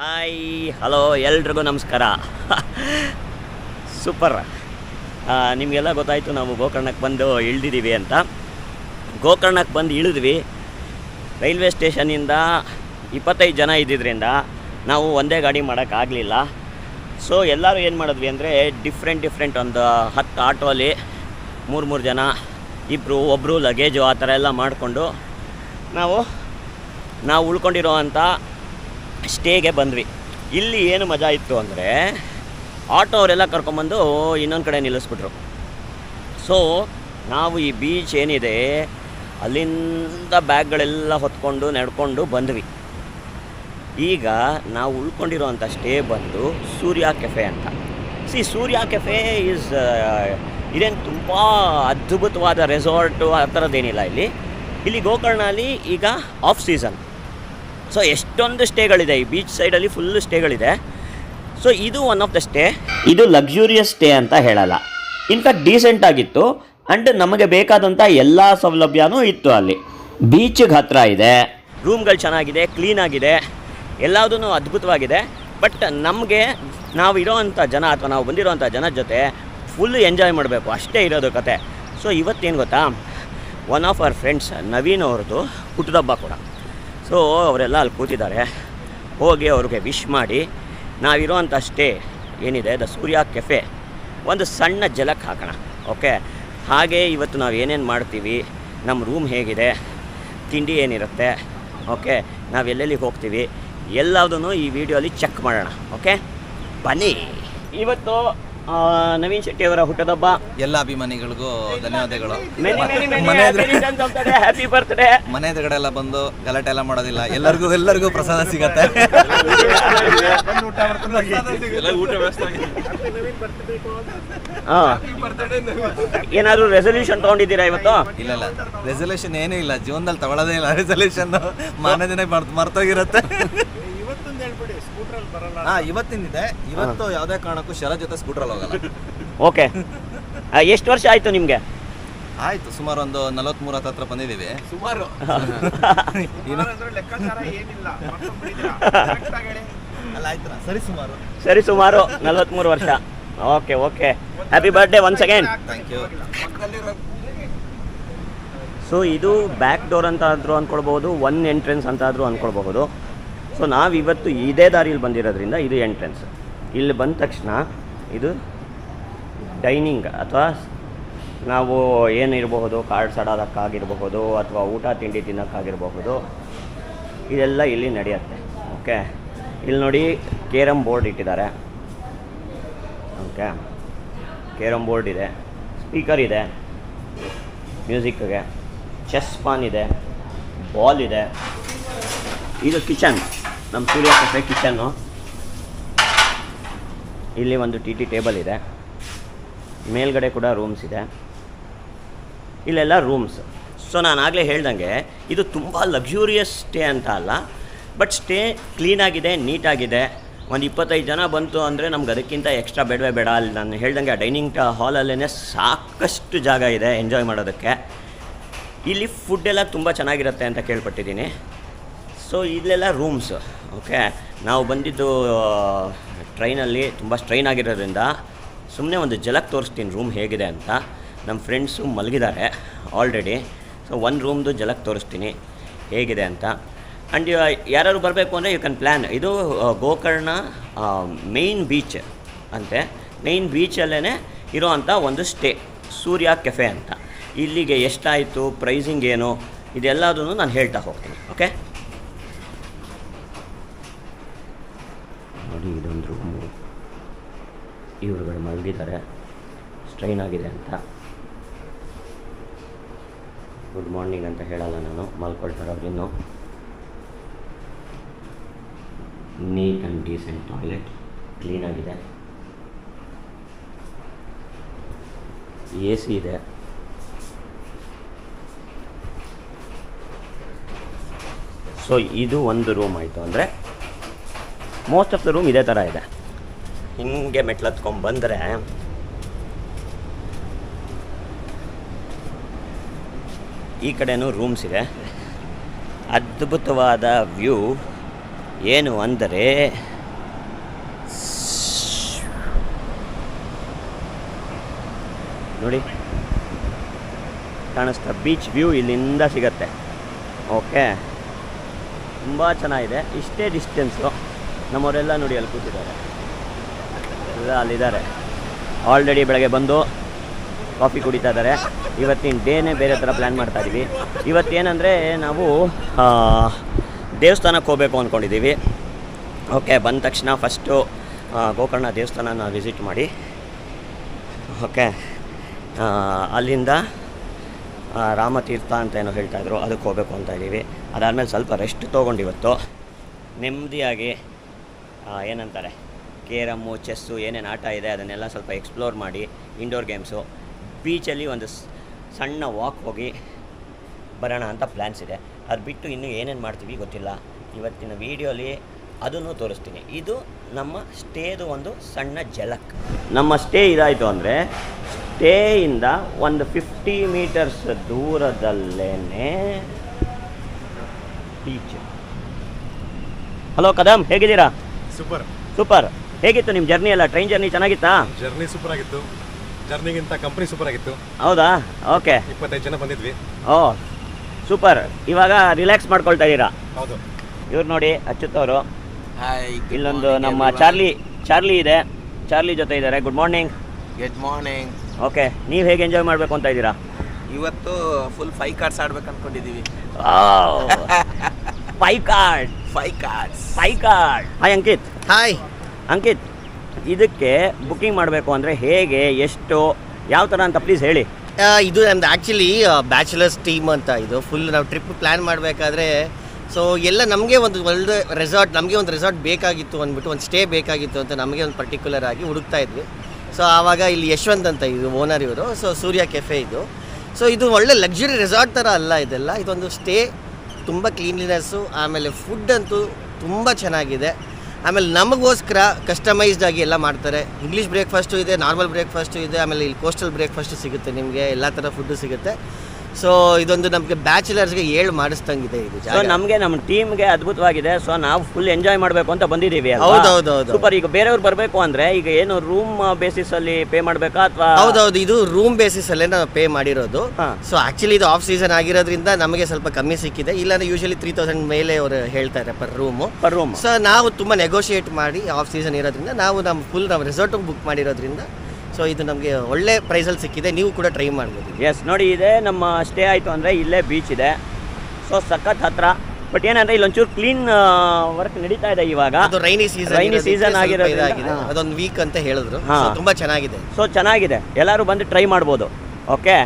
Hi hello ಎಲ್ರಿಗೂ ನಮಸ್ಕಾರ. Super ನಿಮಗೆಲ್ಲ ಗೊತ್ತಾಯಿತು, ನಾವು ಗೋಕರ್ಣಕ್ಕೆ ಬಂದು ಇಳಿದಿದ್ದೀವಿ ಅಂತ. ಗೋಕರ್ಣಕ್ಕೆ ಬಂದು ಇಳಿದ್ವಿ. ರೈಲ್ವೆ ಸ್ಟೇಷನಿಂದ ಇಪ್ಪತ್ತೈದು ಜನ ಇದ್ದಿದ್ದರಿಂದ ನಾವು ಒಂದೇ ಗಾಡಿ ಮಾಡೋಕ್ಕಾಗಲಿಲ್ಲ ಸೊ ಎಲ್ಲರೂ ಏನು ಮಾಡಿದ್ವಿ ಅಂದರೆ ಡಿಫ್ರೆಂಟ್ ಡಿಫ್ರೆಂಟ್ ಒಂದು ಹತ್ತು ಆಟೋಲಿ ಮೂರು ಮೂರು ಜನ ಇಬ್ಬರು ಒಬ್ಬರು ಲಗೇಜು ಆ ಥರ ಎಲ್ಲ ಮಾಡಿಕೊಂಡು ನಾವು ನಾವು ಉಳ್ಕೊಂಡಿರೋ ಅಂಥ ಸ್ಟೇಗೆ ಬಂದ್ವಿ. ಇಲ್ಲಿ ಏನು ಮಜಾ ಇತ್ತು ಅಂದರೆ ಆಟೋ ಅವರೆಲ್ಲ ಕರ್ಕೊಂಬಂದು ಇನ್ನೊಂದು ಕಡೆ ನಿಲ್ಲಿಸ್ಬಿಟ್ರು. ಸೊ ನಾವು ಈ ಬೀಚ್ ಏನಿದೆ, ಅಲ್ಲಿಂದ ಬ್ಯಾಗ್ಗಳೆಲ್ಲ ಹೊತ್ಕೊಂಡು ನಡ್ಕೊಂಡು ಬಂದ್ವಿ. ಈಗ ನಾವು ಉಳ್ಕೊಂಡಿರೋಂಥ ಸ್ಟೇ ಬಂದು ಸೂರ್ಯ ಕೆಫೆ ಅಂತ. ಸಿ ಸೂರ್ಯ ಕೆಫೆ ಈಸ್ ಇದೇನು ತುಂಬ ಅದ್ಭುತವಾದ ರೆಸಾರ್ಟು ಆ ಥರದ್ದೇನಿಲ್ಲ ಇಲ್ಲಿ. ಇಲ್ಲಿ ಗೋಕರ್ಣಲ್ಲಿ ಈಗ ಆಫ್ ಸೀಸನ್ ಸೊ ಎಷ್ಟೊಂದು ಸ್ಟೇಗಳಿದೆ. ಈ ಬೀಚ್ ಸೈಡಲ್ಲಿ ಫುಲ್ ಸ್ಟೇಗಳಿದೆ. ಸೊ ಇದು ಒನ್ ಆಫ್ ದ ಸ್ಟೇ ಇದು ಲಕ್ಸುರಿಯಸ್ ಸ್ಟೇ ಅಂತ ಹೇಳಲ್ಲ. ಇನ್ಫ್ಯಾಕ್ಟ್ ಡೀಸೆಂಟ್ ಆಗಿತ್ತು. ಆ್ಯಂಡ್ ನಮಗೆ ಬೇಕಾದಂಥ ಎಲ್ಲ ಸೌಲಭ್ಯನೂ ಇತ್ತು ಅಲ್ಲಿ. ಬೀಚಿಗೆ ಹತ್ರ ಇದೆ. ರೂಮ್ಗಳು ಚೆನ್ನಾಗಿದೆ ಕ್ಲೀನ್ ಆಗಿದೆ. ಎಲ್ಲದೂ ಅದ್ಭುತವಾಗಿದೆ. ಬಟ್ ನಮಗೆ ನಾವು ಇರೋವಂಥ ಜನ ಅಥವಾ ನಾವು ಬಂದಿರೋವಂಥ ಜನದ ಜೊತೆ ಫುಲ್ ಎಂಜಾಯ್ ಮಾಡಬೇಕು. ಅಷ್ಟೇ ಇರೋದು ಕತೆ. ಸೊ ಇವತ್ತೇನು ಗೊತ್ತಾ? One of our friends Naveen ಅವ್ರದ್ದು ಹುಟ್ಟದಬ್ಬ ಕೂಡ. ಸೊ ಅವರೆಲ್ಲ ಅಲ್ಲಿ ಕೂತಿದ್ದಾರೆ. ಹೋಗಿ ಅವ್ರಿಗೆ ವಿಶ್ ಮಾಡಿ ನಾವಿರೋವಂಥ ಸ್ಟೇ ಏನಿದೆ ದ ಸೂರ್ಯ ಕೆಫೆ ಒಂದು ಸಣ್ಣ ಜಲಕ್ಕೆ ಹಾಕೋಣ. ಓಕೆ ಹಾಗೆ ಇವತ್ತು ನಾವು ಏನೇನು ಮಾಡ್ತೀವಿ ನಮ್ಮ ರೂಮ್ ಹೇಗಿದೆ, ತಿಂಡಿ ಏನಿರುತ್ತೆ ಓಕೆ ನಾವು ಎಲ್ಲೆಲ್ಲಿಗೆ ಹೋಗ್ತೀವಿ, ಎಲ್ಲದನ್ನು ಈ ವಿಡಿಯೋಲಿ ಚೆಕ್ ಮಾಡೋಣ. ಓಕೆ ಬನ್ನಿ. ಇವತ್ತು ನವೀನ್ ಶೆಟ್ಟಿ ಅವರ ಹುಟ್ಟದಬ್ಬ. ಎಲ್ಲ ಅಭಿಮಾನಿಗಳಿಗೂ ಧನ್ಯವಾದಗಳು. ಮೆನಿ ಹ್ಯಾಪಿ ಬರ್ತ್ಡೇ ಮನೆ ಎದುರುಗಡೆ ಎಲ್ಲ ಬಂದು ಗಲಾಟೆ ಎಲ್ಲ ಮಾಡೋದಿಲ್ಲ. ಎಲ್ಲರಿಗೂ ಎಲ್ಲರಿಗೂ ಪ್ರಸಾದ ಸಿಗತ್ತೆ. ಹಾಂ. ಏನಾದರೂ ರೆಸೊಲ್ಯೂಷನ್ ತಗೊಂಡಿದ್ದೀರಾ ಇವತ್ತು? ಇಲ್ಲ ಇಲ್ಲ. ರೆಸೊಲ್ಯೂಷನ್ ಏನೂ ಇಲ್ಲ. ಜೀವನದಲ್ಲಿ ತಗೊಳ್ಳೋದೇ ಇಲ್ಲ. ರೆಸೊಲ್ಯೂಷನ್ ಮಾರನೇ ದಿನ ಮರ್ತ್ ಮರ್ತೋಗಿರುತ್ತೆ. ಹಾ ಇವತ್ತು ಯಾವುದೇ ಕಾರಣಕ್ಕೂ ಶರತ್ ಜೊತೆ ಸ್ಕೂಟ್ರಲ್ಲಿ ಹೋಗಲ್ಲ. ಓಕೆ. ಎಷ್ಟು ವರ್ಷ ಆಯ್ತು ನಿಮಗೆ? ಆಯ್ತು ಸುಮಾರು ಒಂದು ನಲವತ್ಮೂರು ಹತ್ರ ಬಂದಿದ್ದೀವಿ. ಸುಮಾರು. ಅಲ್ಲ ಆಯ್ತು ಸರಿ ಸುಮಾರು. ಸರಿ ಸುಮಾರು ನಲವತ್ತ್ಮೂರು ವರ್ಷ. Okay okay. Happy birthday one second thank you so ಇದು ಬ್ಯಾಕ್ ಡೋರ್ ಅಂತ ಆದರೂ ಅಂದ್ಕೊಳ್ಬೋದು ಒನ್ ಎಂಟ್ರೆನ್ಸ್ ಅಂತ ಆದರೂ ಅಂದ್ಕೊಳ್ಬಹುದು ಸೊ ನಾವಿವತ್ತು ಇದೇ ದಾರಿಯಲ್ಲಿ ಬಂದಿರೋದ್ರಿಂದ ಇದು ಎಂಟ್ರೆನ್ಸ್ ಇಲ್ಲಿ ಬಂದ ತಕ್ಷಣ ಇದು ಡೈನಿಂಗ್ ಅಥವಾ ನಾವು ಏನಿರಬಹುದು ಕಾರ್ಡ್ಸ್ ಆಡೋದಕ್ಕಾಗಿರಬಹುದು ಅಥವಾ ಊಟ, ತಿಂಡಿ ತಿನ್ನೋಕ್ಕಾಗಿರಬಹುದು, ಇದೆಲ್ಲ ಇಲ್ಲಿ ನಡೆಯುತ್ತೆ. ಓಕೆ ಇಲ್ಲಿ ನೋಡಿ ಕೇರಮ್ ಬೋರ್ಡ್ ಇಟ್ಟಿದ್ದಾರೆ. ಓಕೆ ಕೇರಮ್ ಬೋರ್ಡ್ ಇದೆ. ಸ್ಪೀಕರ್ ಇದೆ. ಮ್ಯೂಸಿಕ್ಗೆ ಚೆಸ್ ಪಾನ್ ಇದೆ. ಬಾಲ್ ಇದೆ. ಇದು ಕಿಚನ್ ನಮ್ಮ ಸೂರ್ಯ ಕೆಫೆ ಕಿಚನ್ನು ಇಲ್ಲಿ ಒಂದು ಟಿ ಟಿ ಟೇಬಲ್ ಇದೆ. ಮೇಲ್ಗಡೆ ಕೂಡ ರೂಮ್ಸ್ ಇದೆ. ಇಲ್ಲೆಲ್ಲ ರೂಮ್ಸ್ ಸೊ ನಾನು ಆಗಲೇ ಹೇಳ್ದಂಗೆ, ಇದು ತುಂಬ ಲಕ್ಸುರಿಯಸ್ ಸ್ಟೇ ಅಂತ ಅಲ್ಲ ಬಟ್ ಸ್ಟೇ ಕ್ಲೀನಾಗಿದೆ ನೀಟಾಗಿದೆ ಒಂದು ಇಪ್ಪತ್ತೈದು ಜನ ಬಂತು ಅಂದರೆ ನಮ್ಗೆ ಅದಕ್ಕಿಂತ ಎಕ್ಸ್ಟ್ರಾ ಬೇಡವೇ ಬೇಡ. ಅಲ್ಲಿ ನಾನು ಹೇಳ್ದಂಗೆ ಆ ಡೈನಿಂಗ್ ಹಾಲಲ್ಲೇ ಸಾಕಷ್ಟು ಜಾಗ ಇದೆ ಎಂಜಾಯ್ ಮಾಡೋದಕ್ಕೆ. ಇಲ್ಲಿ ಫುಡ್ ಎಲ್ಲ ತುಂಬ ಚೆನ್ನಾಗಿರುತ್ತೆ ಅಂತ ಕೇಳ್ಪಟ್ಟಿದ್ದೀನಿ. ಸೊ ಇಲ್ಲೆಲ್ಲ ರೂಮ್ಸ್ ಓಕೆ. ನಾವು ಬಂದಿದ್ದು ಟ್ರೈನಲ್ಲಿ ತುಂಬ ಸ್ಟ್ರೈನ್ ಆಗಿರೋದ್ರಿಂದ ಸುಮ್ಮನೆ ಒಂದು ಜಲಕ್ ತೋರಿಸ್ತೀನಿ ರೂಮ್ ಹೇಗಿದೆ ಅಂತ. ನಮ್ಮ ಫ್ರೆಂಡ್ಸು ಮಲಗಿದ್ದಾರೆ ಆಲ್ರೆಡಿ ಸೊ ಒಂದು ರೂಮ್ದು ಜಲಕ್ ತೋರಿಸ್ತೀನಿ ಹೇಗಿದೆ ಅಂತ. ಆ್ಯಂಡ್ ಯಾರು ಬರಬೇಕು ಅಂದರೆ ಯು ಕ್ಯಾನ್ ಪ್ಲ್ಯಾನ್ ಇದು ಗೋಕರ್ಣ ಮೇಯ್ನ್ ಬೀಚ್ ಅಂತೆ. ಮೇಯ್ನ್ ಬೀಚಲ್ಲೇ ಇರೋ ಅಂಥ ಒಂದು ಸ್ಟೇ ಸೂರ್ಯ ಕೆಫೆ ಅಂತ. ಇಲ್ಲಿಗೆ ಎಷ್ಟಾಯಿತು ಪ್ರೈಸಿಂಗ್ ಏನು ಇದೆಲ್ಲದನ್ನು ನಾನು ಹೇಳ್ತಾ ಹೋಗ್ತೀನಿ ಓಕೆ ನೋಡಿ ಇದೊಂದು ರೂಮು ಇವರುಗಳು ಮಲಗಿದ್ದಾರೆ. ಸ್ಟ್ರೈನ್ ಆಗಿದೆ ಅಂತ. ಗುಡ್ ಮಾರ್ನಿಂಗ್ ಅಂತ ಹೇಳಲ್ಲ ನಾನು, ಮಲ್ಕೊಳ್ತಾರೆ ಅವ್ರು ನೀಟ್ ಆ್ಯಂಡ್ ಡೀಸೆಂಟ್ ಟಾಯ್ಲೆಟ್ ಕ್ಲೀನಾಗಿದೆ ಎ ಸಿ ಇದೆ. ಸೊ ಇದು ಒಂದು ರೂಮ್ ಆಯಿತು ಅಂದರೆ ಮೋಸ್ಟ್ ಆಫ್ ದ ರೂಮ್ ಇದೇ ಥರ ಇದೆ. ಹಿಂಗೆ ಮೆಟ್ಲು ಹತ್ಕೊಂಡ್ ಬಂದರೆ ಈ ಕಡೆನೂ ರೂಮ್ಸ್ ಇದೆ. ಅದ್ಭುತವಾದ ವ್ಯೂ. ಏನು ಅಂದರೆ ನೋಡಿ, ಕಾಣಿಸ್ತಾ ಬೀಚ್ ವ್ಯೂ ಇಲ್ಲಿಂದ ಸಿಗತ್ತೆ. ಓಕೆ ತುಂಬ ಚೆನ್ನಾಗಿದೆ. ಇಷ್ಟೇ ಡಿಸ್ಟೆನ್ಸು ನಮ್ಮವರೆಲ್ಲ ನೋಡಿ ಅಲ್ಲಿ ಕೂತಿದ್ದಾರೆ. ಅಲ್ಲಿದ್ದಾರೆ. ಆಲ್ರೆಡಿ ಬೆಳಗ್ಗೆ ಬಂದು ಕಾಫಿ ಕುಡಿತಾ ಇದ್ದಾರೆ. ಇವತ್ತಿನ ಡೇನೇ ಬೇರೆ ಥರ ಪ್ಲ್ಯಾನ್ ಮಾಡ್ತಾ ಇದ್ದೀವಿ ಇವತ್ತೇನೆಂದರೆ ನಾವು ದೇವಸ್ಥಾನಕ್ಕೆ ಹೋಗಬೇಕು ಅಂದ್ಕೊಂಡಿದ್ದೀವಿ ಓಕೆ ಬಂದ ತಕ್ಷಣ ಫಸ್ಟು ಗೋಕರ್ಣ ದೇವಸ್ಥಾನನ ವಿಸಿಟ್ ಮಾಡಿ. ಓಕೆ ಅಲ್ಲಿಂದ ರಾಮತೀರ್ಥ ಅಂತ ಏನೋ ಹೇಳ್ತಾಯಿದ್ರು ಅದಕ್ಕೆ ಹೋಗಬೇಕು ಅಂತ ಇದ್ದೀವಿ. ಅದಾದಮೇಲೆ ಸ್ವಲ್ಪ ರೆಸ್ಟ್ ತೊಗೊಂಡಿವತ್ತು ನೆಮ್ಮದಿಯಾಗಿ ಏನಂತಾರೆ ಕೇರಮ್ಮು ಚೆಸ್ಸು ಏನೇನು ಆಟ ಇದೆ ಅದನ್ನೆಲ್ಲ ಸ್ವಲ್ಪ ಎಕ್ಸ್ಪ್ಲೋರ್ ಮಾಡಿ ಇಂಡೋರ್ ಗೇಮ್ಸು ಬೀಚಲ್ಲಿ ಒಂದು ಸಣ್ಣ ವಾಕ್ ಹೋಗಿ ಬರೋಣ ಅಂತ ಪ್ಲ್ಯಾನ್ಸ್ ಇದೆ. ಅದು ಬಿಟ್ಟು ಇನ್ನೂ ಏನೇನು ಮಾಡ್ತೀವಿ ಗೊತ್ತಿಲ್ಲ. ಇವತ್ತಿನ ವೀಡಿಯೋಲಿ ಅದನ್ನು ತೋರಿಸ್ತೀನಿ. ಇದು ನಮ್ಮ ಸ್ಟೇದು ಒಂದು ಸಣ್ಣ ಜಲಕ್ ನಮ್ಮ ಸ್ಟೇ ಇದಾಯಿತು ಅಂದರೆ ಸ್ಟೇಯಿಂದ ಒಂದು ಫಿಫ್ಟಿ ಮೀಟರ್ಸ್ ದೂರದಲ್ಲೇ ಬೀಚ್ ಹಲೋ ಕದಮ್ ಹೇಗಿದ್ದೀರಾ? ಸೂಪರ್ ಸೂಪರ್ ಹೇಗಿತ್ತು ನಿಮ್ಮ ಜರ್ನಿ ಎಲ್ಲ? ಟ್ರೈನ್ ಜರ್ನಿ ಚೆನ್ನಾಗಿತ್ತಾ? ಜರ್ನಿ ಸೂಪರ್ ಆಗಿತ್ತು. ಜರ್ನಿಗಿಂತ ಕಂಪ್ನಿ ಸೂಪರ್ ಆಗಿತ್ತು. ಹೌದಾ? ಓಕೆ ಇಪ್ಪತ್ತೈದು ಜನ ಬಂದಿದ್ವಿ. ಓ ಸೂಪರ್ ಇವಾಗ ರಿಲ್ಯಾಕ್ಸ್ ಮಾಡ್ಕೊಳ್ತಾ ಇದ್ದೀರಾ? ಹೌದು. ಇವ್ರು ನೋಡಿ ಅಚ್ಯುತವರು ಇಲ್ಲೊಂದು ನಮ್ಮ ಚಾರ್ಲಿ ಚಾರ್ಲಿ ಇದೆ. ಚಾರ್ಲಿ ಜೊತೆ ಇದ್ದಾರೆ. Good morning good morning okay ನೀವು ಹೇಗೆ ಎಂಜಾಯ್ ಮಾಡಬೇಕು ಅಂತ ಇದ್ದೀರಾ? ಇವತ್ತು ಫುಲ್ ಫೈವ್ ಕಾರ್ಡ್ಸ್ ಆಡ್ಬೇಕು ಅನ್ಕೊಂಡಿದ್ದೀವಿ five card five card five card hi Ankit hi Ankit, ಇದಕ್ಕೆ ಬುಕ್ಕಿಂಗ್ ಮಾಡಬೇಕು ಅಂದರೆ ಹೇಗೆ, ಎಷ್ಟು, ಯಾವ ಥರ ಅಂತ ಪ್ಲೀಸ್ ಹೇಳಿ. ಇದು ನಮ್ದು ಆ್ಯಕ್ಚುಲಿ ಬ್ಯಾಚುಲರ್ಸ್ ಟೀಮ್ ಅಂತ ಇದು. ಫುಲ್ ನಾವು ಟ್ರಿಪ್ ಪ್ಲ್ಯಾನ್ ಮಾಡಬೇಕಾದ್ರೆ ಸೊ ಎಲ್ಲ ನಮಗೆ ಒಂದು ಒಳ್ಳೆ ರೆಸಾರ್ಟ್ ನಮಗೆ ಒಂದು ರೆಸಾರ್ಟ್ ಬೇಕಾಗಿತ್ತು ಅಂದ್ಬಿಟ್ಟು, ಒಂದು ಸ್ಟೇ ಬೇಕಾಗಿತ್ತು ಅಂತ ನಮಗೆ ಒಂದು ಪರ್ಟಿಕ್ಯುಲರ್ ಆಗಿ ಹುಡುಕ್ತಾ ಇದ್ವಿ. ಸೊ ಆವಾಗ ಇಲ್ಲಿ ಯಶವಂತ್ ಅಂತ ಇದು ಓನರ್ ಇವರು ಸೊ ಸೂರ್ಯ ಕೆಫೆ ಇದು. ಸೊ ಇದು ಒಳ್ಳೆ ಲಕ್ಸುರಿ ರೆಸಾರ್ಟ್ ಥರ ಅಲ್ಲ ಇದೆಲ್ಲ. ಇದೊಂದು ಸ್ಟೇ ತುಂಬ ಕ್ಲೀನ್ಲಿನೆಸ್ಸು ಆಮೇಲೆ ಫುಡ್ ಅಂತೂ ತುಂಬ ಚೆನ್ನಾಗಿದೆ. ಆಮೇಲೆ ನಮಗೋಸ್ಕರ ಕಸ್ಟಮೈಸ್ಡ್ ಆಗಿ ಎಲ್ಲ ಮಾಡ್ತಾರೆ. ಇಂಗ್ಲೀಷ್ ಬ್ರೇಕ್ಫಾಸ್ಟು ಇದೆ ನಾರ್ಮಲ್ ಬ್ರೇಕ್ಫಾಸ್ಟು ಇದೆ, ಆಮೇಲೆ ಇಲ್ಲಿ ಕೋಸ್ಟಲ್ ಬ್ರೇಕ್ಫಾಸ್ಟು ಸಿಗುತ್ತೆ ನಿಮಗೆ, ಎಲ್ಲ ಥರ ಫುಡ್ಡು ಸಿಗುತ್ತೆ. ಸೊ ಇದೊಂದು ನಮಗೆ ಬ್ಯಾಚುಲರ್ಸ್ಗೆ ಏಳು ಮಾಡಿಸ್ದಂಗಿದೆ ಇದು ಸೊ ನಮಗೆ ನಮ್ಮ ಟೀಮ್ಗೆ ಅದ್ಭುತವಾಗಿದೆ. ಸೊ ನಾವು ಫುಲ್ ಎಂಜಾಯ್ ಮಾಡಬೇಕು ಅಂತ ಬಂದಿದ್ದೀವಿ ಹೌದು ಸೂಪರ್ ಈಗ ಬೇರೆಯವ್ರು ಬರಬೇಕು ಅಂದರೆ ಈಗ ಏನು ರೂಮ್ ಬೇಸಿಸ್ ಅಲ್ಲಿ ಪೇ ಮಾಡಬೇಕಾ ಅಥವಾ ಹೌದೌದು ಇದು ರೂಮ್ ಬೇಸಿಸ್ ಅಲ್ಲೇ ನಾವು ಪೇ ಮಾಡಿರೋದು. ಹಾ. ಸೊ ಆಕ್ಚುಲಿ ಇದು ಆಫ್ ಸೀಸನ್ ಆಗಿರೋದ್ರಿಂದ ನಮಗೆ ಸ್ವಲ್ಪ ಕಮ್ಮಿ ಸಿಕ್ಕಿದೆ. ಇಲ್ಲಾಂದ್ರೆ ಯೂಶಲಿ ತ್ರೀ ತೌಸಂಡ್ ಮೇಲೆ ಅವರು ಹೇಳ್ತಾರೆ per room per room so ನಾವು ತುಂಬ ನೆಗೋಷಿಯೇಟ್ ಮಾಡಿ ಆಫ್ ಸೀಸನ್ ಇರೋದ್ರಿಂದ ನಾವು ನಮ್ಮ ಫುಲ್ ನಾವು ರೆಸಾರ್ಟ್ ಬುಕ್ ಮಾಡಿರೋದ್ರಿಂದ ಸೊ ಇದು ನಮಗೆ ಒಳ್ಳೆ ಪ್ರೈಸಲ್ಲಿ ಸಿಕ್ಕಿದೆ. ನೀವು ಕೂಡ ಟ್ರೈ ಮಾಡ್ಬೋದು. ಎಸ್ ನೋಡಿ ಇದೆ ನಮ್ಮ ಸ್ಟೇ ಆಯಿತು ಅಂದರೆ ಇಲ್ಲೇ ಬೀಚ್ ಇದೆ. ಸೊ ಸಖತ್ ಹತ್ರ. ಬಟ್ ಏನಂದ್ರೆ ಇಲ್ಲಿ ಒಂಚೂರು ಕ್ಲೀನ್ ವರ್ಕ್ ನಡೀತಾ ಇದೆ ಇವಾಗ. ಅದು ರೈನಿ ಸೀಸನ್ ರೈನಿ ಸೀಸನ್ ಆಗಿರೋದ್ರಿಂದ ಹಾ. ಅದೊಂದು ವೀಕ್ ಅಂತ ಹೇಳಿದ್ರು. ತುಂಬಾ ಚೆನ್ನಾಗಿದೆ. ಸೊ ಚೆನ್ನಾಗಿದೆ. ಎಲ್ಲರೂ ಬಂದು ಟ್ರೈ ಮಾಡ್ಬೋದು. Okay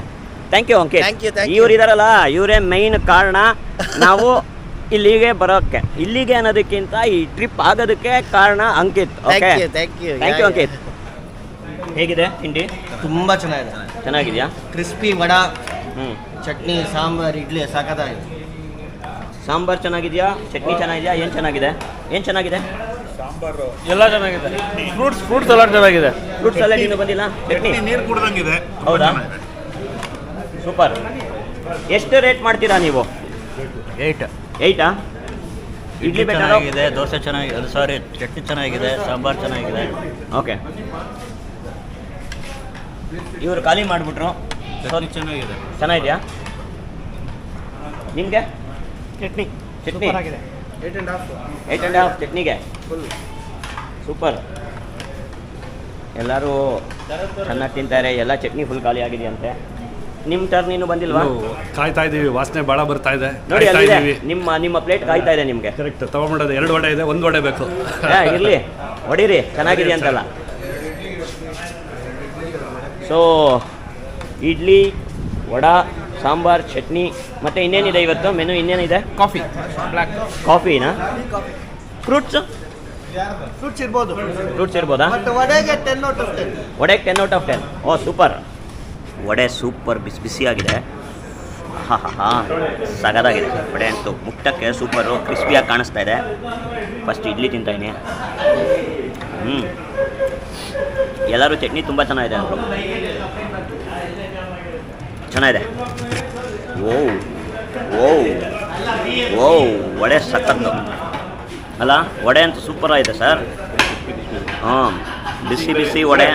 thank you Ankit. ಇವ್ರು ಇದಾರಲ್ಲ ಇವರೇ ಮೈನ್ ಕಾರಣ. ನಾವು ಇಲ್ಲಿಗೆ ಬರೋಕೆ ಇಲ್ಲಿಗೆ ಅನ್ನೋದಕ್ಕಿಂತ ಈ ಟ್ರಿಪ್ ಆಗೋದಕ್ಕೆ ಕಾರಣ Ankit. Okay thank you Ankit ಹೇಗಿದೆ ತಿಂಡಿ? ತುಂಬಾ ಚೆನ್ನಾಗಿದೆ. ಚೆನ್ನಾಗಿದೆಯಾ? ಕ್ರಿಸ್ಪಿ ವಡ ಹ್ಞೂ ಚಟ್ನಿ ಸಾಂಬಾರ್ ಇಡ್ಲಿ ಸಾಕತ್ತಾಗಿದೆ ಸಾಂಬಾರ್ ಚೆನ್ನಾಗಿದೆಯಾ? ಚಟ್ನಿ ಚೆನ್ನಾಗಿದೆಯಾ? ಏನು ಚೆನ್ನಾಗಿದೆ? ಏನು ಚೆನ್ನಾಗಿದೆ? ಎಲ್ಲ ಚೆನ್ನಾಗಿದೆ. ಫ್ರೂಟ್ಸ್ ಫ್ರೂಟ್ಸ್ ಎಲ್ಲ ಚೆನ್ನಾಗಿದೆ. ಫ್ರೂಟ್ಸ್ ಸಲಾಡ್ ಇನ್ನೂ ಬಂದಿಲ್ಲ? ಚಟ್ನಿ? ನೀರು ಕುಡ್ದಂಗಿದೆ. ಹೌದಾ? ಸೂಪರ್ ಎಷ್ಟು ರೇಟ್ ಮಾಡ್ತೀರಾ ನೀವು? ಏಯ್ಟ್ ಏಯ್ಟಾ ಇಡ್ಲಿ ಬೆಟರ್ ಚೆನ್ನಾಗಿದೆ ದೋಸೆ ಚೆನ್ನಾಗಿದೆ ಸಾರಿ ಚಟ್ನಿ ಚೆನ್ನಾಗಿದೆ ಸಾಂಬಾರ್ ಚೆನ್ನಾಗಿದೆ. ಓಕೆ ಇವರು ಖಾಲಿ ಮಾಡಿಬಿಟ್ರು. ಚೆನ್ನಾಗಿದೆ. ಚೆನ್ನಾಗಿದೆಯಾ? ನಿಮಗೆ? Chutney. Chutney? Eight and half ಚಟ್ನಿಗೆ? Super ಎಲ್ಲರೂ ಚೆನ್ನಾಗಿ ತಿಂತಾರೆ. ಎಲ್ಲ ಚಟ್ನಿ ಫುಲ್ ಖಾಲಿ ಆಗಿದೆಯಂತೆ. ನಿಮ್ಮ ಟರ್ನ್ ಇನ್ನೂ ಬಂದಿಲ್ವಾ? ಕಾಯ್ತಾ ಇದೀವಿ. ವಾಸನೆ ಭಾಳ ಬರ್ತಾ ಇದೆ. ನೋಡಿ ಕಾಯ್ತಾ ಅಲ್ಲಿದೆ. ಇದೀವಿ. ನಿಮ್ಮ ನಿಮ್ಮ ಪ್ಲೇಟ್ ಕಾಯ್ತಾ ಇದೆ ನಿಮಗೆ. ಕರೆಕ್ಟ್ ತಗೊಂಡ್ಬಿಡೋದು ಎರಡು ವಡೆ ಇದೆ ಒಂದು ವಡೆ ಬೇಕು. ಇರಲಿ. ಹೊಡೀರಿ. ಚೆನ್ನಾಗಿದೆ ಅಂತಲ್ಲ ಸೊ ಇಡ್ಲಿ ವಡಾ ಸಾಂಬಾರ್ ಚಟ್ನಿ ಮತ್ತೆ ಇನ್ನೇನಿದೆ ಇವತ್ತು? ಮೆನು ಇನ್ನೇನಿದೆ? ಕಾಫಿ ಬ್ಲ್ಯಾಕ್ ಕಾಫಿನಾ ಫ್ರೂಟ್ಸ್ ಫ್ರೂಟ್ಸ್ ಇರ್ಬೋದು. ಫ್ರೂಟ್ಸ್ ಇರ್ಬೋದಾ? ವಡೆ ವಡೆಗೆ ten out of ten ವಡೆಗೆ ten out of ten oh super. Vada super ಬಿಸಿ ಬಿಸಿಯಾಗಿದೆ. ಹಾ ಹಾ ಹಾ. ಸಗದಾಗಿದೆ. ವಡೆ ಅಂತೂ ಮುಟ್ಟಕ್ಕೆ ಸೂಪರು ಕ್ರಿಸ್ಪಿಯಾಗಿ ಕಾಣಿಸ್ತಾ ಇದೆ. ಫಸ್ಟ್ ಇಡ್ಲಿ ತಿಂತಾಯಿನಿ ಹ್ಞೂ ಎಲ್ಲರೂ ಚಟ್ನಿ ತುಂಬ ಚೆನ್ನಾಗಿದೆ ಅಂದರು. ಚೆನ್ನಾಗಿದೆ. ಓ ಓ ಓ ವಡೆ ಸಖತ್ತು ಅಲ್ಲ ವಡೆ ಅಂತ ಸೂಪರ್ ಆಗಿದೆ ಸರ್ ಹಾಂ ಬಿಸಿ ಬಿಸಿ ವಡೆ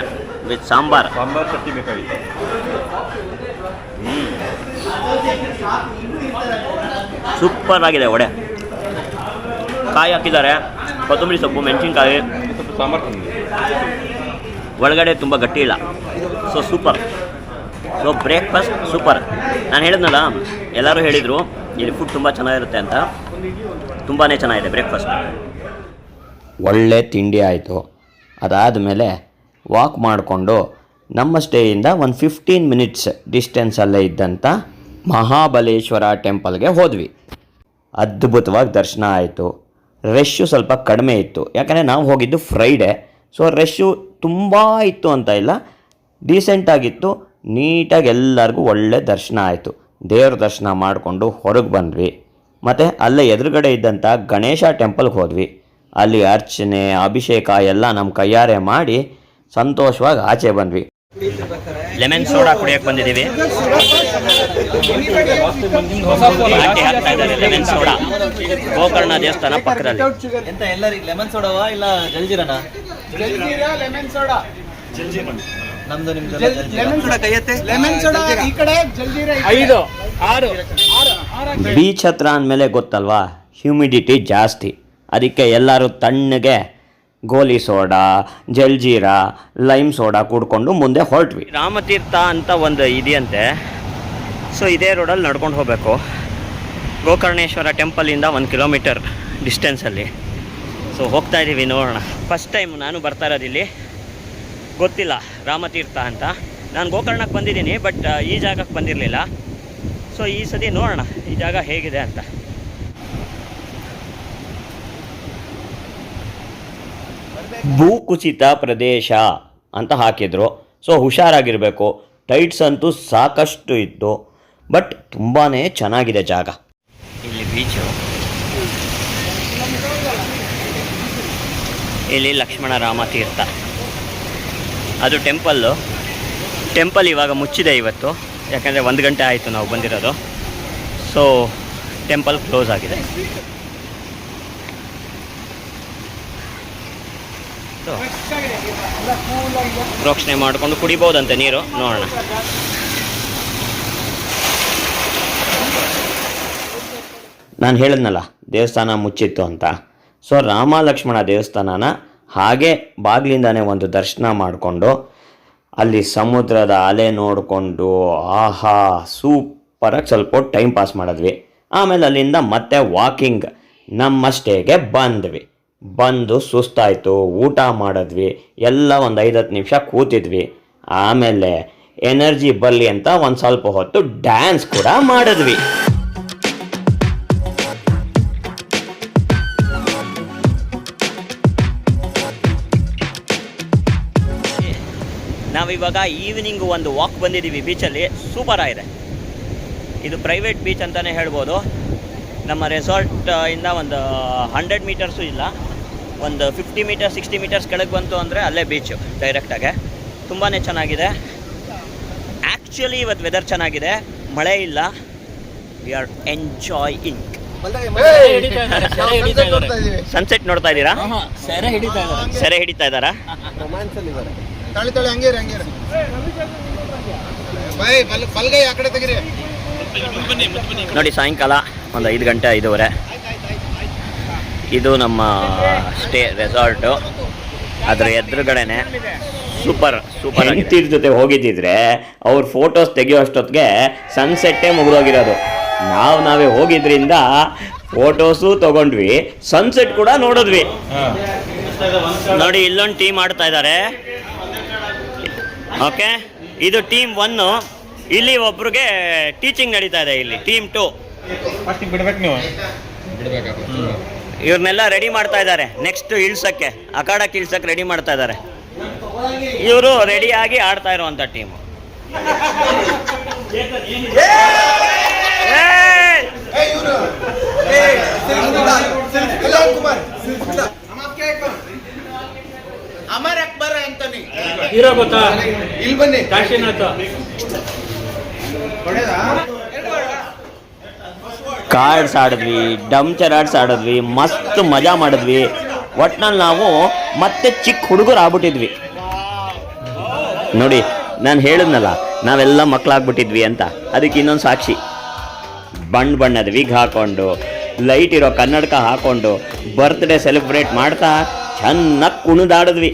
ವಿತ್ ಸಾಂಬಾರ್. ಸಾಂಬಾರ್ ಚಟ್ನಿ ಬೇಕಾಗಿತ್ತು ಸೂಪರ್ ಆಗಿದೆ ವಡೆ. ಕಾಯಿ ಹಾಕಿದ್ದಾರೆ. ಕೊತ್ತಂಬರಿ ಸೊಪ್ಪು ಮೆಣಸಿನ್ಕಾಯಿ. ಸಾಂಬಾರು ಒಳಗಡೆ ತುಂಬ ಗಟ್ಟಿ ಇಲ್ಲ. So super so breakfast super ನಾನು ಹೇಳಿದ್ನಲ್ಲ, ಎಲ್ಲರೂ ಹೇಳಿದರು, ಇಲ್ಲಿ ಫುಡ್ ತುಂಬ ಚೆನ್ನಾಗಿರುತ್ತೆ ಅಂತ. ತುಂಬಾ ಚೆನ್ನಾಗಿದೆ ಬ್ರೇಕ್ಫಾಸ್ಟ್ ಒಳ್ಳೆ ತಿಂಡಿ ಆಯಿತು. ಅದಾದ ಮೇಲೆ ವಾಕ್ ಮಾಡಿಕೊಂಡು ನಮ್ಮ ಸ್ಟೇಯಿಂದ ಒಂದು ಫಿಫ್ಟೀನ್ ಮಿನಿಟ್ಸ್ ಡಿಸ್ಟೆನ್ಸಲ್ಲೇ ಇದ್ದಂಥ ಮಹಾಬಲೇಶ್ವರ ಟೆಂಪಲ್ಗೆ ಹೋದ್ವಿ. ಅದ್ಭುತವಾಗಿ ದರ್ಶನ ಆಯಿತು. ರಶ್ಶು ಸ್ವಲ್ಪ ಕಡಿಮೆ ಇತ್ತು. ಯಾಕಂದರೆ ನಾವು ಹೋಗಿದ್ದು ಫ್ರೈಡೇ ಸೊ ರಶ್ಶು ತುಂಬ ಇತ್ತು ಅಂತ ಇಲ್ಲ. ಡೀಸೆಂಟಾಗಿತ್ತು ನೀಟಾಗಿ ಎಲ್ಲರಿಗೂ ಒಳ್ಳೆ ದರ್ಶನ ಆಯಿತು. ದೇವ್ರ ದರ್ಶನ ಮಾಡಿಕೊಂಡು ಹೊರಗೆ ಬಂದ್ವಿ. ಮತ್ತು ಅಲ್ಲೇ ಎದುರುಗಡೆ ಇದ್ದಂಥ ಗಣೇಶ ಟೆಂಪಲ್ಗೆ ಹೋದ್ವಿ. ಅಲ್ಲಿ ಅರ್ಚನೆ ಅಭಿಷೇಕ ಎಲ್ಲ ನಮ್ಮ ಕೈಯಾರೆ ಮಾಡಿ ಸಂತೋಷವಾಗಿ ಆಚೆ ಬಂದ್ವಿ. ಲೆಮನ್ ಸೋಡಾ ಕುಡಿಯಕ್ಕೆ ಬಂದಿದ್ದೀವಿ. ಆಂಟಿ ಹಾಕ್ತಾ ಇದ್ದಾರೆ ಲೆಮನ್ ಸೋಡಾ ಗೋಕರ್ಣ ದೇವಸ್ಥಾನ ಪಕ್ಕದಲ್ಲಿ. ಎಂತ ಎಲ್ಲರಿಗೆ ಲೆಮನ್ ಸೋಡಾವಾ ಇಲ್ಲ ಜಲ್ಜಿರನ ನಮ್ದು ನಿಮ್ದು ಲೆಮನ್ ಸೋಡಾ. ಕೈಯತ್ತೆ? ಲೆಮನ್ ಸೋಡಾ ಈ ಕಡೆ ಐದು ಆರು. ಬೀಚ್ ಹತ್ರ ಅಂದಮೇಲೆ ಗೊತ್ತಲ್ವಾ? ಹ್ಯೂಮಿಡಿಟಿ ಜಾಸ್ತಿ. ಅದಕ್ಕೆ ಎಲ್ಲರೂ ತಣ್ಣಗೆ ಗೋಲಿ ಸೋಡಾ ಜಲ್ಜೀರಾ ಲೈಮ್ ಸೋಡಾ ಕುಡ್ಕೊಂಡು ಮುಂದೆ ಹೊರಟ್ವಿ. ರಾಮತೀರ್ಥ ಅಂತ ಒಂದು ಇದೆಯಂತೆ. ಸೊ ಇದೇ ರೋಡಲ್ಲಿ ನಡ್ಕೊಂಡು ಹೋಗಬೇಕು. ಗೋಕರ್ಣೇಶ್ವರ ಟೆಂಪಲಿಂದ ಒಂದು ಕಿಲೋಮೀಟರ್ ಡಿಸ್ಟೆನ್ಸಲ್ಲಿ ಸೊ ಹೋಗ್ತಾ ಇದ್ದೀವಿ ನೋಡೋಣ. ಫಸ್ಟ್ ಟೈಮ್ ನಾನು ಬರ್ತಾ ಇರೋದು ಇಲ್ಲಿ. ಗೊತ್ತಿಲ್ಲ, ರಾಮತೀರ್ಥ ಅಂತ. ನಾನು ಗೋಕರ್ಣಕ್ಕೆ ಬಂದಿದ್ದೀನಿ ಬಟ್ ಈ ಜಾಗಕ್ಕೆ ಬಂದಿರಲಿಲ್ಲ. ಸೊ ಈ ಸತಿ ನೋಡೋಣ, ಈ ಜಾಗ ಹೇಗಿದೆ ಅಂತ. ಭೂಕುಸಿತ ಪ್ರದೇಶ ಅಂತ ಹಾಕಿದರು. ಸೊ ಹುಷಾರಾಗಿರಬೇಕು. ಟೈಟ್ಸ್ ಅಂತೂ ಸಾಕಷ್ಟು ಇತ್ತು ಬಟ್ ತುಂಬಾ ಚೆನ್ನಾಗಿದೆ ಜಾಗ. ಇಲ್ಲಿ ಬೀಚು ಇಲ್ಲಿ ಲಕ್ಷ್ಮಣ ರಾಮ ತೀರ್ಥ. ಅದು ಟೆಂಪಲ್ಲು. ಟೆಂಪಲ್ ಇವಾಗ ಮುಚ್ಚಿದೆ ಇವತ್ತು. ಯಾಕಂದರೆ ಒಂದು ಗಂಟೆ ಆಯಿತು ನಾವು ಬಂದಿರೋದು. ಸೊ ಟೆಂಪಲ್ ಕ್ಲೋಸ್ ಆಗಿದೆ. ಪ್ರೋಕ್ಷಣೆ ಮಾಡಿಕೊಂಡು ಕುಡಿಬೋದಂತೆ ನೀರು. ನೋಡೋಣ. ನಾನು ಹೇಳಿದ್ನಲ್ಲ, ದೇವಸ್ಥಾನ ಮುಚ್ಚಿತ್ತು ಅಂತ. ಸೊ ರಾಮ ಲಕ್ಷ್ಮಣ ದೇವಸ್ಥಾನನ ಹಾಗೆ ಬಾಗಿಲಿಂದಾನೇ ಒಂದು ದರ್ಶನ ಮಾಡಿಕೊಂಡು ಅಲ್ಲಿ ಸಮುದ್ರದ ಅಲೆ ನೋಡಿಕೊಂಡು, ಆಹಾ ಸೂಪರಾಗಿ ಸ್ವಲ್ಪ ಟೈಮ್ ಪಾಸ್ ಮಾಡಿದ್ವಿ. ಆಮೇಲೆ ಅಲ್ಲಿಂದ ಮತ್ತೆ ವಾಕಿಂಗ್ ನಮ್ಮ ಸ್ಟೇಗೆ ಬಂದ್ವಿ. ಬಂದು ಸುಸ್ತಾಯಿತು, ಊಟ ಮಾಡಿದ್ವಿ, ಎಲ್ಲ ಒಂದು ಐದತ್ತು ನಿಮಿಷ ಕೂತಿದ್ವಿ. ಆಮೇಲೆ ಎನರ್ಜಿ ಬರಲಿ ಅಂತ ಒಂದು ಸ್ವಲ್ಪ ಹೊತ್ತು ಡ್ಯಾನ್ಸ್ ಕೂಡ ಮಾಡಿದ್ವಿ. ನಾವಿವಾಗ ಈವ್ನಿಂಗ್ ಒಂದು ವಾಕ್ ಬಂದಿದ್ದೀವಿ ಬೀಚಲ್ಲಿ ಸೂಪರ್ ಆಗಿದೆ ಇದು. ಪ್ರೈವೇಟ್ ಬೀಚ್ ಅಂತಲೇ ಹೇಳ್ಬೋದು. ನಮ್ಮ ರೆಸಾರ್ಟ್ ಇಂದ ಒಂದು ಹಂಡ್ರೆಡ್ ಮೀಟರ್ಸು ಇಲ್ಲ. ಒಂದು ಫಿಫ್ಟಿ ಮೀಟರ್ಸ್ ಸಿಕ್ಸ್ಟಿ ಮೀಟರ್ಸ್ ಕೆಳಗೆ ಬಂತು ಅಂದರೆ ಅಲ್ಲೇ ಬೀಚು ಡೈರೆಕ್ಟಾಗೆ ತುಂಬಾ ಚೆನ್ನಾಗಿದೆ. ಆ್ಯಕ್ಚುಲಿ ಇವತ್ತು ವೆದರ್ ಚೆನ್ನಾಗಿದೆ. ಮಳೆ ಇಲ್ಲ. ವಿ ಆರ್ ಎಂಜಾಯಿಂಗ್ ಸನ್ಸೆಟ್ ನೋಡ್ತಾ ಇದ್ದೀರಾ? ಸೆರೆ ಹಿಡಿತಾ ಇದ್ದಾರೆ. ಸೆರೆ ಹಿಡಿತಾ ಇದ್ದಾರಾ. ತಾಳಿ ತಳಿ ಹಂಗೇ ರೀ. ಬೈ ಬಲ್- ಬಲ್ಗೈ ಆ ಕಡೆ ತೆಗಿರಿ. ನೋಡಿ ಸಾಯಂಕಾಲ ಒಂದು ಐದು ಗಂಟೆ ಐದೂವರೆ. ಇದು ನಮ್ಮ ಸ್ಟೇ ರೆಸಾರ್ಟು ಅದರ ಎದುರುಗಡೆನೆ ಸೂಪರ್ ಸೂಪರ್ ಹೆಂಡತಿ ಜೊತೆ ಹೋಗಿದ್ದಿದ್ರೆ ಅವ್ರ ಫೋಟೋಸ್ ತೆಗಿಯೋ ಅಷ್ಟೊತ್ತಿಗೆ ಸನ್ಸೆಟ್ಟೇ ಮುಗಿದೋಗಿರೋದು. ನಾವು ನಾವೇ ಹೋಗಿದ್ರಿಂದ ಫೋಟೋಸು ತಗೊಂಡ್ವಿ ಸನ್ಸೆಟ್ ಕೂಡ ನೋಡಿದ್ವಿ. ನೋಡಿ ಇಲ್ಲೊಂದು ಟೀಮ್ ಮಾಡ್ತಾ ಇದ್ದಾರೆ ಓಕೆ ಇದು ಟೀಮ್ ಒನ್ನು ಇಲ್ಲಿ ಒಬ್ರಿಗೆ ಟೀಚಿಂಗ್ ನಡೀತಾ ಇದೆ ಇಲ್ಲಿ ಟೀಮ್ ಟು ಬಿಡ್ಬೇಕು ನೀವು. ಇವ್ರನ್ನೆಲ್ಲ ರೆಡಿ ಮಾಡ್ತಾ ಇದ್ದಾರೆ. ನೆಕ್ಸ್ಟ್ ಇಳ್ಸಕ್ಕೆ ಅಖಾಡಕ್ಕೆ ಇಳ್ಸಕ್ಕೆ ರೆಡಿ ಮಾಡ್ತಾ ಇದ್ದಾರೆ. ಇವರು ರೆಡಿಯಾಗಿ ಆಡ್ತಾ ಇರುವಂಥ ಟೀಮು ಅಮರ್ ಅಕ್ಬರ ಅಂತಾನೆ. ಹೀರೋ ಗೊತ್ತಾ? ಇಲ್ಲಿ ಬನ್ನಿ. ಕಾಶಿನಾಥ. ಕಾರ್ಡ್ಸ್ ಆಡಿದ್ವಿ ಡಮ್ಚರಾಡ್ಸ್ ಆಡಿದ್ವಿ ಮಸ್ತ್ ಮಜಾ ಮಾಡಿದ್ವಿ. ಒಟ್ನಲ್ಲಿ ನಾವು ಮತ್ತೆ ಚಿಕ್ಕ ಹುಡುಗರು ಆಗ್ಬಿಟ್ಟಿದ್ವಿ. ನೋಡಿ ನಾನು ಹೇಳಿದ್ನಲ್ಲ ನಾವೆಲ್ಲ ಮಕ್ಕಳಾಗ್ಬಿಟ್ಟಿದ್ವಿ ಅಂತ. ಅದಕ್ಕೆ ಇನ್ನೊಂದು ಸಾಕ್ಷಿ. ಬಣ್ಣ ಬಣ್ಣದ ವಿಗ್ ಹಾಕೊಂಡು ಲೈಟ್ ಇರೋ ಕನ್ನಡಕ ಹಾಕೊಂಡು ಬರ್ತ್ಡೇ ಸೆಲೆಬ್ರೇಟ್ ಮಾಡ್ತಾ ಚೆನ್ನಾಗಿ ಕುಣಿದಾಡಿದ್ವಿ.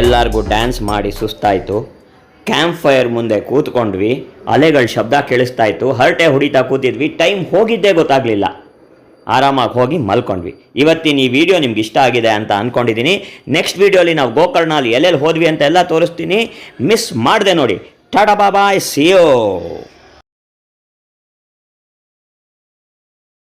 ಎಲ್ಲರಿಗೂ ಡ್ಯಾನ್ಸ್ ಮಾಡಿ ಸುಸ್ತಾಯಿತು. ಕ್ಯಾಂಪ್ ಫೈರ್ ಮುಂದೆ ಕೂತ್ಕೊಂಡ್ವಿ. ಅಲೆಗಳ ಶಬ್ದ ಕೇಳಿಸ್ತಾ ಇತ್ತು ಹರಟೆ ಹೊಡಿತಾ ಕೂತಿದ್ವಿ. ಟೈಮ್ ಹೋಗಿದ್ದೇ ಗೊತ್ತಾಗಲಿಲ್ಲ. ಆರಾಮಾಗಿ ಹೋಗಿ ಮಲ್ಕೊಂಡ್ವಿ. ಇವತ್ತಿನ ಈ ವಿಡಿಯೋ ನಿಮ್ಗೆ ಇಷ್ಟ ಆಗಿದೆ ಅಂತ ಅಂದ್ಕೊಂಡಿದ್ದೀನಿ ನೆಕ್ಸ್ಟ್ ವೀಡಿಯೋಲಿ ನಾವು ಗೋಕರ್ಣಲ್ಲಿ ಎಲ್ಲೆಲ್ಲಿ ಹೋದ್ವಿ ಅಂತ ಎಲ್ಲ ತೋರಿಸ್ತೀನಿ. ಮಿಸ್ ಮಾಡಿದೆ ನೋಡಿ. ಟಾಟಾ ಬಾಬಾಯ್ ಸಿಯೋ